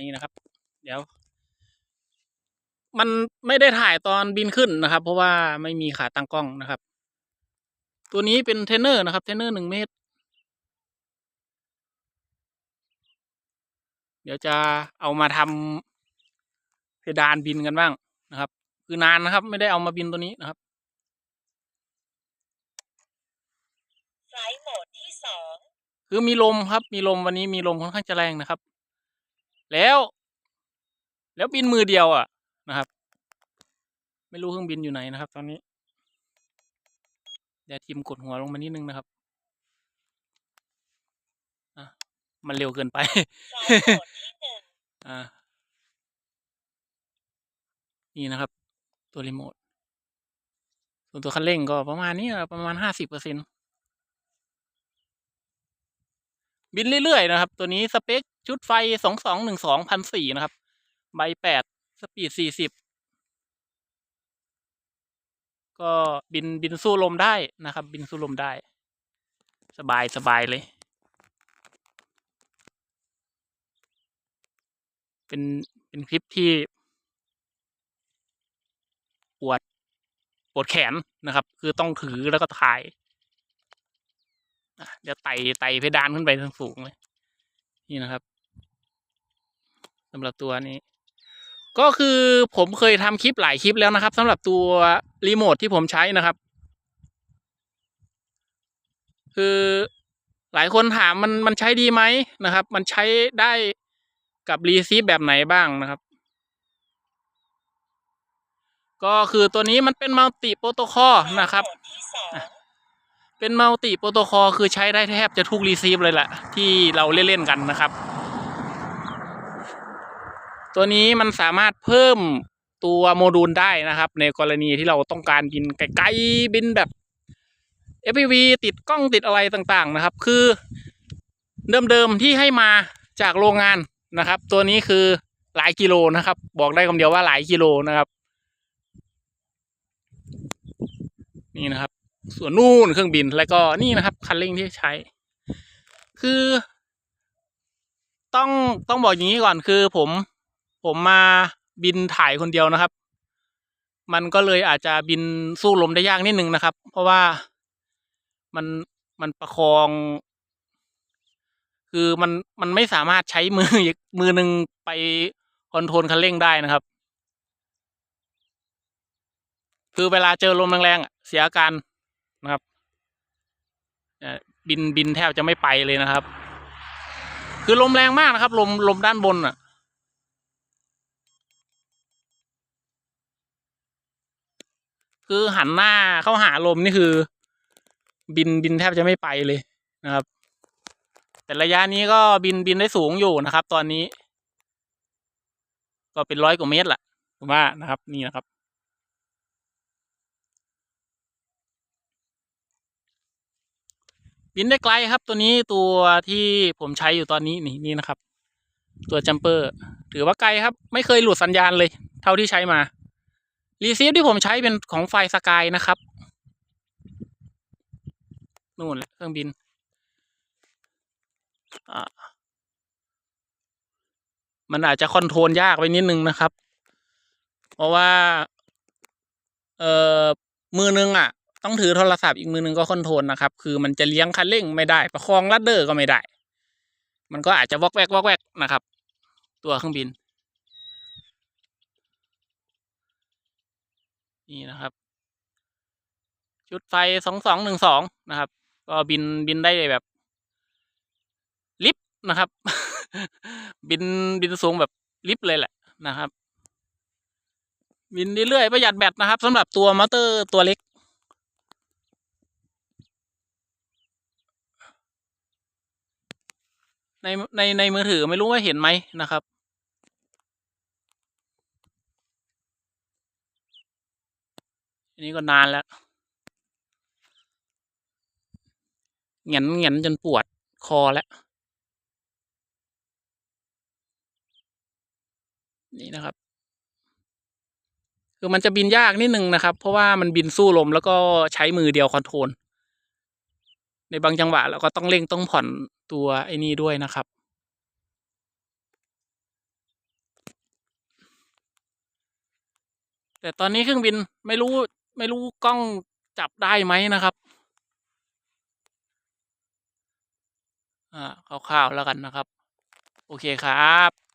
นี่นะครับ เดี๋ยว มันไม่ได้ถ่ายตอนบินขึ้นนะครับ เพราะว่าไม่มีขาตั้งกล้องนะครับ ตัวนี้เป็นเทรนเนอร์นะครับ เทรนเนอร์หนึ่งเมตร เดี๋ยวจะเอามาทำเพดานบินกันบ้างนะครับ คือนานนะครับ ไม่ได้เอามาบินตัวนี้นะครับไฟล์โหมดที่สองคือมีลมครับ มีลมวันนี้มีลมค่อนข้างจะแรงนะครับ แล้ว แล้วบินมือเดียวอะนะครับ ไม่รู้เครื่องบินอยู่ไหนนะครับ ตอนนี้เดี๋ยวทีมกดหัวลงมานิดนึงนะครับอะมันเร็วเกินไป อ่า นี่นะครับ ตัวรีโมท ส่วนตัวคันเร่งก็ประมาณนี้ประมาณห้าสิบเปอร์เซ็นบินเรื่อยๆนะครับ ตัวนี้สเปค ชุดไฟสองสองหนึ่งสองพันสี่นะครับ ใบแปดสปีดสี่สิบก็บินบินสู้ลมได้นะครับ บินสู้ลมได้ สบายสบายเลย เป็นเป็นคลิปที่ปวดปวดแขนนะครับ คือต้องถือแล้วก็ถ่ายเดี๋ยวไต่ไต่เพดานขึ้นไปทางสูงเลย นี่นะครับ สำหรับตัวนี้ ก็คือผมเคยทำคลิปหลายคลิปแล้วนะครับสำหรับตัวรีโมทที่ผมใช้นะครับ คือหลายคนถามมันมันใช้ดีไหมนะครับ มันใช้ได้กับรีซีฟแบบไหนบ้างนะครับ ก็คือตัวนี้มันเป็นมัลติโปรโตคอลนะครับเป็นมัลติโปรโตคอลคือใช้ได้แทบจะทุกรีซีฟเลยแหละที่เราเล่น ๆ กันนะครับ ตัวนี้มันสามารถเพิ่มตัวโมดูลได้นะครับ ในกรณีที่เราต้องการบินไกลๆบินแบบ FPV ติดกล้องติดอะไรต่างๆนะครับ คือเดิมๆที่ให้มาจากโรงงานนะครับ ตัวนี้คือหลายกิโลนะครับ บอกได้คำเดียวว่าหลายกิโลนะครับ นี่นะครับ ส่วนนู่นเครื่องบินแล้วก็นี่นะครับ คันเร่งที่ใช้ คือ ต้องต้องบอกอย่างนี้ก่อนคือผม ผมมาบินถ่ายคนเดียวนะครับ มันก็เลยอาจจะบินสู้ลมได้ยากนิดนึงนะครับ เพราะว่ามันมันประคอง คือมันมันไม่สามารถใช้มือมือหนึ่งไปคอนโทรลคันเร่งได้นะครับ คือเวลาเจอลมแรงๆเสียอาการนะครับบินบินแทบจะไม่ไปเลยนะครับ คือลมแรงมากนะครับ ลมลมด้านบนอะ คือหันหน้าเข้าหาลมนี่คือ บินบินแทบจะไม่ไปเลยนะครับ แต่ระยะนี้ก็บินบินได้สูงอยู่นะครับ ตอนนี้ ก็เป็นร้อยกว่าเมตรแหละผมว่านะครับ นี่นะครับบินได้ไกลครับ ตัวนี้ตัวที่ผมใช้อยู่ตอนนี้นี่นี่นะครับ ตัวจัมเปอร์ ถือว่าไกลครับ ไม่เคยหลุดสัญญาณเลย เท่าที่ใช้มา รีซีฟที่ผมใช้เป็นของไฟสกายนะครับ นู่นแหละเครื่องบิน มันอาจจะคอนโทรลยากไปนิดนึงนะครับ เพราะว่า เอ่อ มือนึงอะ ต้องถือโทรศัพท์อีกมือนึงก็คอนโทรลนะครับ คือมันจะเลี้ยงคันเร่งไม่ได้ ประคองลัดเดอร์ก็ไม่ได้ มันก็อาจจะวอกแวกวอกแวกนะครับ ตัวเครื่องบิน นี่นะครับ ชุดไฟสองสองหนึ่งสองนะครับ ก็บินบินได้แบบลิฟต์นะครับ บินบินสูงแบบลิฟต์เลยแหละนะครับ บินเรื่อยๆประหยัดแบตนะครับสำหรับตัวมอเตอร์ตัวเล็กในในในมือถือไม่รู้ว่าเห็นไหมนะครับ นี้ก็นานแล้วเงีนเงีนจนปวดคอแล้ว นี่นะครับ คือมันจะบินยากนิดนึงนะครับ เพราะว่ามันบินสู้ลมแล้วก็ใช้มือเดียวคอนโทรลในบางจังหวะเราก็ต้องเร่งต้องผ่อนตัวไอ้นี่ด้วยนะครับ แต่ตอนนี้เครื่องบินไม่รู้ ไม่รู้กล้องจับได้ไหมนะครับ อ่าคร่าวๆแล้วกันนะครับ โอเคครับ